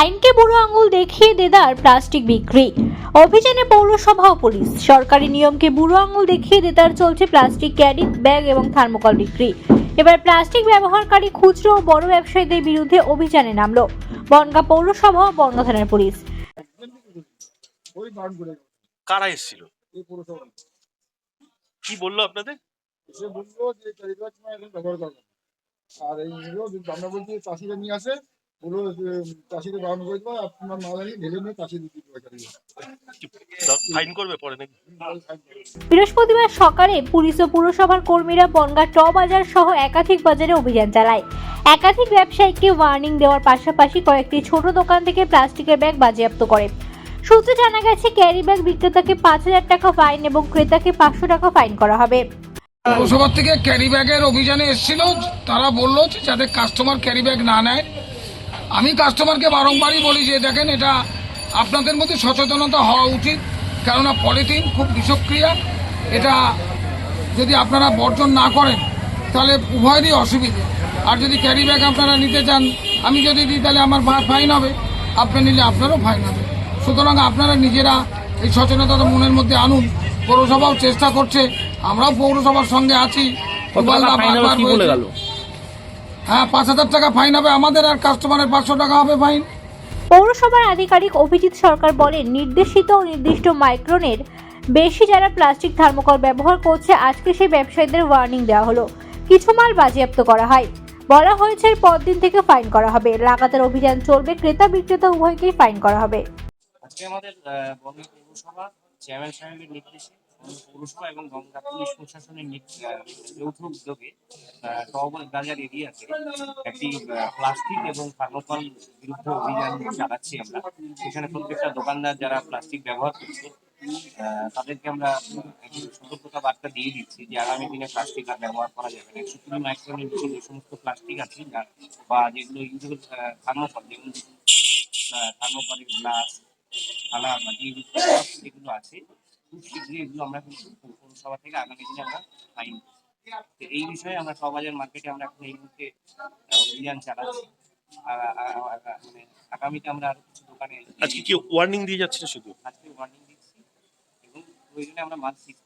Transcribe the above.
আইনকে বুড়ো আঙুল দেখিয়ে দেদার প্লাস্টিক বিক্রি। অভিযানে পৌরসভা ও পুলিশ। সরকারি নিয়মকে বুড়ো আঙুল দেখিয়ে দেদার চলছে প্লাস্টিক ক্যারি ব্যাগ এবং থার্মোকল বিক্রি। এবার প্লাস্টিক ব্যবহারকারী খুচরো ও বড় ব্যবসায়ীদের বিরুদ্ধে অভিযানে নামলো বনগা পৌরসভা ও বনগা থানার পুলিশ। ওই কারা এসেছিল? এই কি বলল আপনাদের? সে বলল যে ক্যারিব্যাগ তোমার এখন ব্যবহার করবে আর আমরা বলছি চাষিরা নিয়ে আসে বলল চাষিদের বারণ করে দেবো আপনার মাল আনি ঢেলে নিয়ে চাষি বিক্রি করে ফাইন করবে পরে নাকি? বৃহস্পতিবার সকালে পুলিশ ও পুরসভার কর্মীরা বনগা ট বাজার সহ একাধিক বাজারে অভিযান চালায়। একাধিক ব্যবসায়ীকে ওয়ার্নিং দেওয়ার পাশাপাশি কয়েকটি ছোট দোকান থেকে প্লাস্টিকের ব্যাগ বাজেয়াপ্ত করে। সূত্রে জানা গেছে ক্যারি ব্যাগ বিক্রেতাকে পাঁচ হাজার টাকা ফাইন এবং ক্রেতাকে পাঁচশো টাকা ফাইন করা হবে। পৌরসভা থেকে ক্যারি ব্যাগের অভিযানে এসেছিল তারা বলল যে যাতে কাস্টমার ক্যারি ব্যাগ না নেয় আমি কাস্টমারকে বারংবারই বলি যে দেখেন এটা আপনাদের মধ্যে সচেতনতা হওয়া উচিত। কেননা পলিথিন খুব বিষক্রিয়া। এটা যদি আপনারা বর্জন না করেন তাহলে উভয়েরই অসুবিধে। আর যদি ক্যারি ব্যাগ আপনারা নিতে চান আমি যদি দিই তাহলে আমার ফাইন হবে। আপনি নিলে আপনারও ফাইন হবে। সুতরাং আপনারা নিজেরা এই সচেতনতা মনের মধ্যে আনুন। পৌরসভাও চেষ্টা করছে। আমরাও পৌরসভার সঙ্গে আছি। হ্যাঁ পাঁচ হাজার টাকা ফাইন হবে। আমাদের আর কাস্টমারের পাঁচশো টাকা হবে ফাইন। পৌরসভার আধিকারিক অভিজিৎ সরকার বলেন নির্দেশিত ও নির্দিষ্ট মাইক্রনের বেশি যারা প্লাস্টিক থার্মোকল ব্যবহার করছে আজকে সেই ব্যবসায়ীদের ওয়ার্নিং দেওয়া হলো। কিছু মাল বাজেয়াপ্ত করা হয়। বলা হয়েছে এর পরদিন থেকে ফাইন করা হবে। লাগাতার অভিযান চলবে ক্রেতা বিক্রেতা উভয়কেই ফাইন করা হবে। আজকে আমাদের চেয়ারম্যান সাহেবের নির্দেশে। পৌরসভা এবং গঙ্গা পুলিশ প্রশাসনের যৌথ উদ্যোগে টব বাজার এরিয়াতে একটি প্লাস্টিক এবং থার্মোকল বিরুদ্ধে অভিযান চালাচ্ছি আমরা। সেখানে প্রত্যেকটা দোকানদার যারা প্লাস্টিক ব্যবহার করছে তাদেরকে আমরা সতর্কতা বার্তা দিয়ে দিচ্ছি যে আগামী দিনে প্লাস্টিক আর ব্যবহার করা যাবে না। একশো কুড়ি মাইক্রোনের নিচে যে সমস্ত প্লাস্টিক আছে বা যেগুলো ইউজেবল থার্মোকল যেগুলো থার্মোকলের গ্লাস, থালা, বাটি যেগুলো আছে। খুব শীঘ্রই এগুলো আমরা কিন্তু পৌরসভা থেকে আগামী দিনে আমরা ফাইন তো এই বিষয়ে আমরা সবাজার মার্কেটে আমরা এখন এই মুহূর্তে অভিযান চালাচ্ছি। মানে আগামীতে আমরা আরও কিছু দোকানে আজকে কি ওয়ার্নিং দিয়ে যাচ্ছে শুধু? আজকে ওয়ার্নিং দিচ্ছি। এবং প্রয়োজনে আমরা মাছ সিজ